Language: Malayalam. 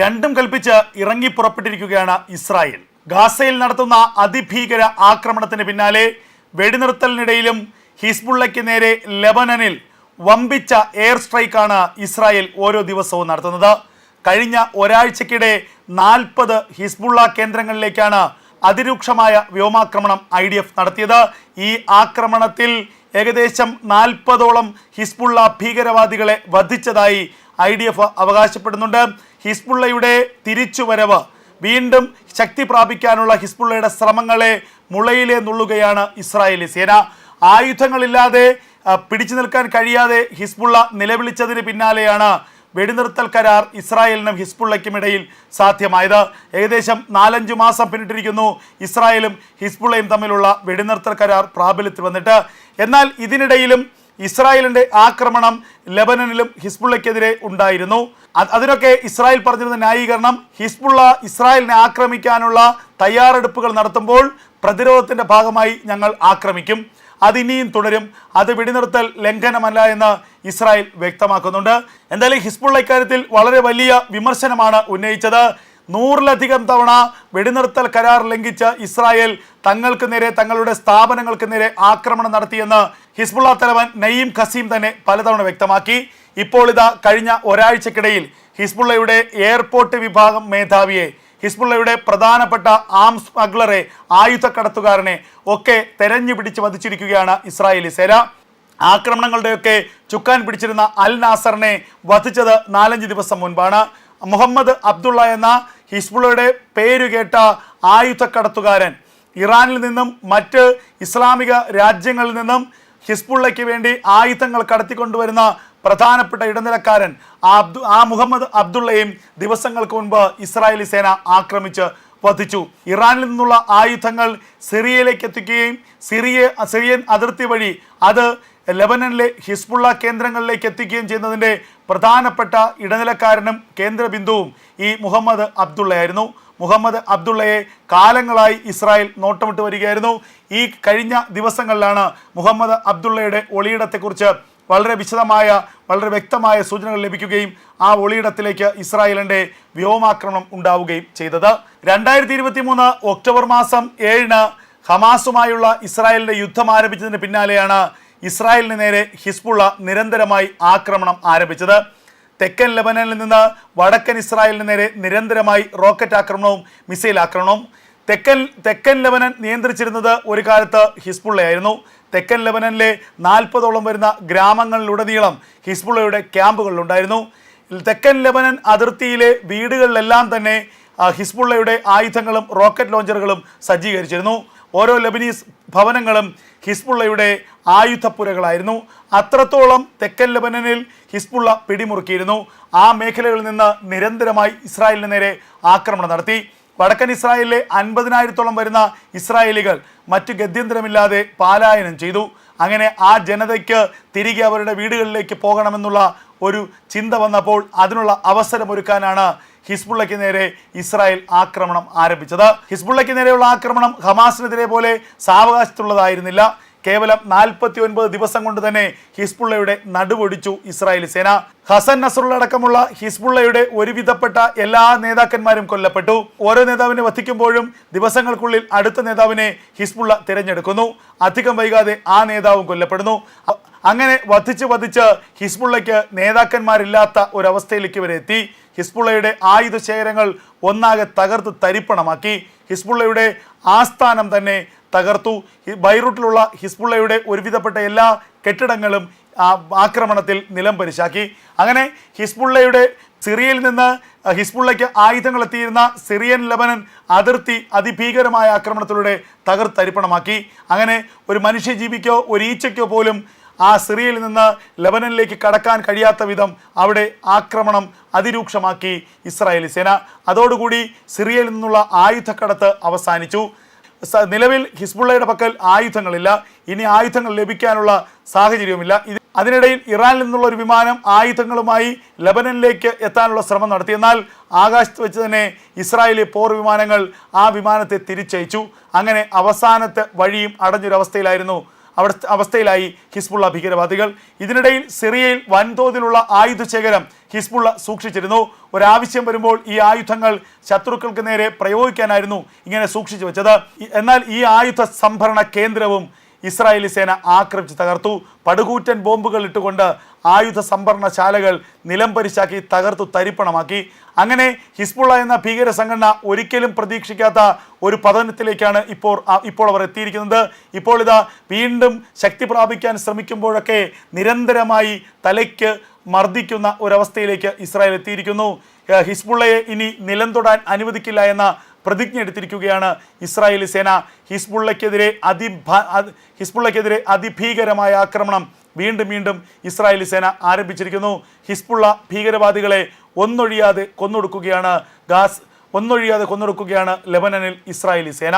രണ്ടും കൽപ്പിച്ച് ഇറങ്ങി പുറപ്പെട്ടിരിക്കുകയാണ് ഇസ്രായേൽ. ഗാസയിൽ നടത്തുന്ന അതിഭീകര ആക്രമണത്തിന് പിന്നാലെ വെടിനിർത്തലിനിടയിലും ഹിസ്ബുള്ളയ്ക്ക് നേരെ ലെബനനിൽ വമ്പിച്ച എയർ സ്ട്രൈക്കാണ് ഇസ്രായേൽ ഓരോ ദിവസവും നടത്തുന്നത്. കഴിഞ്ഞ ഒരാഴ്ചക്കിടെ നാൽപ്പത് ഹിസ്ബുള്ള കേന്ദ്രങ്ങളിലേക്കാണ് അതിരൂക്ഷമായ വ്യോമാക്രമണം ഐ ഡി എഫ് നടത്തിയത്. ഈ ആക്രമണത്തിൽ ഏകദേശം നാൽപ്പതോളം ഹിസ്ബുള്ള ഭീകരവാദികളെ വധിച്ചതായി ഐ ഡി എഫ് അവകാശപ്പെടുന്നുണ്ട്. ഹിസ്ബുള്ളയുടെ തിരിച്ചുവരവ് വീണ്ടും ശക്തി പ്രാപിക്കാനുള്ള ഹിസ്ബുള്ളയുടെ ശ്രമങ്ങളെ മുളയിലെ നുള്ളുകയാണ് ഇസ്രായേലി സേന. ആയുധങ്ങളില്ലാതെ പിടിച്ചു നിൽക്കാൻ കഴിയാതെ ഹിസ്ബുള്ള നിലവിളിച്ചതിന് പിന്നാലെയാണ് വെടിനിർത്തൽ കരാർ ഇസ്രായേലിനും ഹിസ്ബുള്ളയ്ക്കും ഇടയിൽ സാധ്യമായത്. ഏകദേശം നാലഞ്ച് മാസം പിന്നിട്ടിരിക്കുന്നു ഇസ്രായേലും ഹിസ്ബുള്ളയും തമ്മിലുള്ള വെടിനിർത്തൽ കരാർ പ്രാബല്യത്തിൽ വന്നിട്ട്. എന്നാൽ ഇതിനിടയിലും ഇസ്രായേലിന്റെ ആക്രമണം ലബനനിലും ഹിസ്ബുള്ളയ്ക്കെതിരെ ഉണ്ടായിരുന്നു. അത് അതിനൊക്കെ ഇസ്രായേൽ പറഞ്ഞിരുന്ന ന്യായീകരണം ഹിസ്ബുള്ള ഇസ്രായേലിനെ ആക്രമിക്കാനുള്ള തയ്യാറെടുപ്പുകൾ നടത്തുമ്പോൾ പ്രതിരോധത്തിന്റെ ഭാഗമായി ഞങ്ങൾ ആക്രമിക്കും. അതിനിയും തുടരും. അത് വെടിനിർത്തൽ ലംഘനമല്ല എന്ന് ഇസ്രായേൽ വ്യക്തമാക്കുന്നുണ്ട്. എന്തായാലും ഹിസ്ബുള്ള ഇക്കാര്യത്തിൽ വളരെ വലിയ വിമർശനമാണ് ഉന്നയിച്ചത്. നൂറിലധികം തവണ വെടിനിർത്തൽ കരാർ ലംഘിച്ച ഇസ്രായേൽ തങ്ങൾക്ക് നേരെ തങ്ങളുടെ സ്ഥാപനങ്ങൾക്ക് നേരെ ആക്രമണം നടത്തിയെന്ന് ഹിസ്ബുള്ള തലവൻ നയീം ഖസീം തന്നെ പലതവണ വ്യക്തമാക്കി. ഇപ്പോൾ ഇതാ കഴിഞ്ഞ ഒരാഴ്ചക്കിടയിൽ ഹിസ്ബുള്ളയുടെ എയർപോർട്ട് വിഭാഗം മേധാവിയെ ഹിസ്ബുള്ളയുടെ പ്രധാനപ്പെട്ട ആം സ്മഗ്ലറെ ആയുധക്കടത്തുകാരനെ ഒക്കെ തെരഞ്ഞു പിടിച്ച് വധിച്ചിരിക്കുകയാണ് ഇസ്രായേലി സേന. ആക്രമണങ്ങളുടെയൊക്കെ ചുക്കാൻ പിടിച്ചിരുന്ന അൽ നാസറിനെ വധിച്ചത് നാലഞ്ച് ദിവസം മുൻപാണ്. മുഹമ്മദ് അബ്ദുള്ള എന്ന ഹിസ്ബുള്ളയുടെ പേര് കേട്ട ആയുധക്കടത്തുകാരൻ ഇറാനിൽ നിന്നും മറ്റ് ഇസ്ലാമിക രാജ്യങ്ങളിൽ നിന്നും ഹിസ്ബുള്ളയ്ക്ക് വേണ്ടി ആയുധങ്ങൾ കടത്തിക്കൊണ്ടുവരുന്ന പ്രധാനപ്പെട്ട ഇടനിലക്കാരൻ ആ അബ്ദു ആ മുഹമ്മദ് അബ്ദുള്ളയും ദിവസങ്ങൾക്ക് മുൻപ് ഇസ്രായേലി സേന ആക്രമിച്ച് വധിച്ചു. ഇറാനിൽ നിന്നുള്ള ആയുധങ്ങൾ സിറിയയിലേക്ക് എത്തിക്കുകയും സിറിയ സിറിയൻ അതിർത്തി വഴി അത് ലെബനനിലെ ഹിസ്ബുള്ള കേന്ദ്രങ്ങളിലേക്ക് എത്തിക്കുകയും ചെയ്യുന്നതിന്റെ പ്രധാനപ്പെട്ട ഇടനിലക്കാരനും കേന്ദ്ര ബിന്ദുവും ഈ മുഹമ്മദ് അബ്ദുള്ളയായിരുന്നു. മുഹമ്മദ് അബ്ദുള്ളയെ കാലങ്ങളായി ഇസ്രായേൽ നോട്ടമിട്ട് വരികയായിരുന്നു. ഈ കഴിഞ്ഞ ദിവസങ്ങളിലാണ് മുഹമ്മദ് അബ്ദുള്ളയുടെ ഒളിയിടത്തെക്കുറിച്ച് വളരെ വിശദമായ വളരെ വ്യക്തമായ സൂചനകൾ ലഭിക്കുകയും ആ ഒളിയിടത്തിലേക്ക് ഇസ്രായേലിന്റെ വ്യോമാക്രമണം ഉണ്ടാവുകയും ചെയ്തത്. രണ്ടായിരത്തി ഇരുപത്തി മൂന്ന് ഒക്ടോബർ മാസം ഏഴിന് ഹമാസുമായുള്ള ഇസ്രായേലിന്റെ യുദ്ധം ആരംഭിച്ചതിന് പിന്നാലെയാണ് ഇസ്രായേലിന് നേരെ ഹിസ്ബുള്ള നിരന്തരമായി ആക്രമണം ആരംഭിച്ചത്. തെക്കൻ ലബനനിൽ നിന്ന് വടക്കൻ ഇസ്രായേലിന് നേരെ നിരന്തരമായി റോക്കറ്റ് ആക്രമണവും മിസൈൽ ആക്രമണവും. തെക്കൻ തെക്കൻ ലബനൻ നിയന്ത്രിച്ചിരുന്നത് ഒരു കാലത്ത് ഹിസ്ബുള്ളയായിരുന്നു. തെക്കൻ ലബനനിലെ നാൽപ്പതോളം വരുന്ന ഗ്രാമങ്ങളിലുടനീളം ഹിസ്ബുള്ളയുടെ ക്യാമ്പുകളിലുണ്ടായിരുന്നു. തെക്കൻ ലബനൻ അതിർത്തിയിലെ വീടുകളിലെല്ലാം തന്നെ ഹിസ്ബുള്ളയുടെ ആയുധങ്ങളും റോക്കറ്റ് ലോഞ്ചറുകളും സജ്ജീകരിച്ചിരുന്നു. ഓരോ ലബനീസ് ഭവനങ്ങളും ഹിസ്ബുള്ളയുടെ ആയുധപ്പുരകളായിരുന്നു. അത്രത്തോളം തെക്കൻ ലബനനിൽ ഹിസ്ബുള്ള പിടിമുറുക്കിയിരുന്നു. ആ മേഖലകളിൽ നിന്ന് നിരന്തരമായി ഇസ്രായേലിന് നേരെ ആക്രമണം നടത്തി. വടക്കൻ ഇസ്രായേലിലെ അൻപതിനായിരത്തോളം വരുന്ന ഇസ്രായേലികൾ മറ്റു ഗത്യന്തരമില്ലാതെ പാലായനം ചെയ്തു. അങ്ങനെ ആ ജനതയ്ക്ക് തിരികെ അവരുടെ വീടുകളിലേക്ക് പോകണമെന്നുള്ള ഒരു ചിന്ത വന്നപ്പോൾ അതിനുള്ള അവസരമൊരുക്കാനാണ് ഹിസ്ബുള്ളയ്ക്ക് നേരെ ഇസ്രായേൽ ആക്രമണം ആരംഭിച്ചത്. ഹിസ്ബുള്ളയ്ക്ക് നേരെയുള്ള ആക്രമണം ഹമാസിനെതിരെ പോലെ സാവകാശത്തുള്ളതായിരുന്നില്ല കേവലം നാൽപ്പത്തി ഒൻപത് ദിവസം കൊണ്ട് തന്നെ ഹിസ്ബുള്ളയുടെ നടുവൊടിച്ചു ഇസ്രായേലി സേന. ഹസൻ നസറുള്ള അടക്കമുള്ള ഹിസ്ബുള്ളയുടെ ഒരുവിധപ്പെട്ട എല്ലാ നേതാക്കന്മാരും കൊല്ലപ്പെട്ടു. ഓരോ നേതാവിനെ വധിക്കുമ്പോഴും ദിവസങ്ങൾക്കുള്ളിൽ അടുത്ത നേതാവിനെ ഹിസ്ബുള്ള തിരഞ്ഞെടുക്കുന്നു. അധികം വൈകാതെ ആ നേതാവും കൊല്ലപ്പെടുന്നു. അങ്ങനെ വധിച്ച് വധിച്ച് ഹിസ്ബുള്ളയ്ക്ക് നേതാക്കന്മാരില്ലാത്ത ഒരവസ്ഥയിലേക്ക് വരെ എത്തി. ഹിസ്ബുള്ളയുടെ ആയുധ ശേഖരങ്ങൾ ഒന്നാകെ തകർത്ത് തരിപ്പണമാക്കി. ഹിസ്ബുള്ളയുടെ ആസ്ഥാനം തന്നെ തകർത്തു. ബൈറൂട്ടിലുള്ള ഹിസ്ബുള്ളയുടെ ഒരുവിധപ്പെട്ട എല്ലാ കെട്ടിടങ്ങളും ആക്രമണത്തിൽ നിലം പരിശാക്കി. അങ്ങനെ ഹിസ്ബുള്ളയുടെ സിറിയയിൽ നിന്ന് ഹിസ്ബുള്ളയ്ക്ക് ആയുധങ്ങൾ എത്തിയിരുന്ന സിറിയൻ ലബനൻ അതിർത്തി അതിഭീകരമായ ആക്രമണത്തിലൂടെ തകർത്തരിപ്പണമാക്കി അങ്ങനെ ഒരു മനുഷ്യജീവിക്കോ ഒരു ഈച്ചയ്ക്കോ പോലും ആ സിറിയയിൽ നിന്ന് ലബനനിലേക്ക് കടക്കാൻ കഴിയാത്ത വിധം അവിടെ ആക്രമണം അതിരൂക്ഷമാക്കി ഇസ്രായേലി സേന. അതോടുകൂടി സിറിയയിൽ നിന്നുള്ള ആയുധക്കടത്ത് അവസാനിച്ചു. നിലവിൽ ഹിസ്ബുള്ളയുടെ പക്കൽ ആയുധങ്ങളില്ല. ഇനി ആയുധങ്ങൾ ലഭിക്കാനുള്ള സാഹചര്യവുമില്ല. ഇത് അതിനിടയിൽ ഇറാനിൽ നിന്നുള്ള ഒരു വിമാനം ആയുധങ്ങളുമായി ലബനനിലേക്ക് എത്താനുള്ള ശ്രമം നടത്തി. എന്നാൽ ആകാശത്ത് വെച്ച് തന്നെ ഇസ്രായേലി പോർ വിമാനങ്ങൾ ആ വിമാനത്തെ തിരിച്ചയച്ചു. അങ്ങനെ അവസാനത്തെ വഴിയും അടഞ്ഞൊരവസ്ഥയിലായിരുന്നു അവിടെ അവസ്ഥയിലായി ഹിസ്ബുള്ള ഭീകരവാദികൾ. ഇതിനിടയിൽ സിറിയയിൽ വൻതോതിലുള്ള ആയുധ ശേഖരം ഹിസ്ബുള്ള സൂക്ഷിച്ചിരുന്നു. ഒരാവശ്യം വരുമ്പോൾ ഈ ആയുധങ്ങൾ ശത്രുക്കൾക്ക് നേരെ പ്രയോഗിക്കാനായിരുന്നു ഇങ്ങനെ സൂക്ഷിച്ചു വെച്ചത്. എന്നാൽ ഈ ആയുധ സംഭരണ കേന്ദ്രവും ഇസ്രായേലി സേന ആക്രമിച്ച് തകർത്തു. പടുകൂറ്റൻ ബോംബുകൾ ഇട്ടുകൊണ്ട് ആയുധ സംഭരണശാലകൾ നിലംപരിശാക്കി തകർത്തു തരിപ്പണമാക്കി. അങ്ങനെ ഹിസ്ബുള്ള എന്ന ഭീകര സംഘടന ഒരിക്കലും പ്രതീക്ഷിക്കാത്ത ഒരു പതനത്തിലേക്കാണ് ഇപ്പോൾ ഇപ്പോൾ അവർ എത്തിയിരിക്കുന്നത്. ഇപ്പോൾ ഇതാ വീണ്ടും ശക്തി പ്രാപിക്കാൻ ശ്രമിക്കുമ്പോഴൊക്കെ നിരന്തരമായി തലയ്ക്ക് മർദ്ദിക്കുന്ന ഒരവസ്ഥയിലേക്ക് ഇസ്രായേൽ എത്തിയിരിക്കുന്നു. ഹിസ്ബുള്ളയെ ഇനി നിലം തൊടാൻ അനുവദിക്കില്ല എന്ന പ്രതിജ്ഞ എടുത്തിരിക്കുകയാണ് ഇസ്രായേലി സേന. ഹിസ്ബുള്ളയ്ക്കെതിരെ അതി ഹിസ്ബുള്ളയ്ക്കെതിരെ അതിഭീകരമായ ആക്രമണം വീണ്ടും വീണ്ടും ഇസ്രായേലി സേന ആരംഭിച്ചിരിക്കുന്നു. ഹിസ്ബുള്ള ഭീകരവാദികളെ ഒന്നൊഴിയാതെ കൊന്നൊടുക്കുകയാണ് ഗാസ് ഒന്നൊഴിയാതെ കൊന്നൊടുക്കുകയാണ് ലെബനനിൽ ഇസ്രായേലി സേന.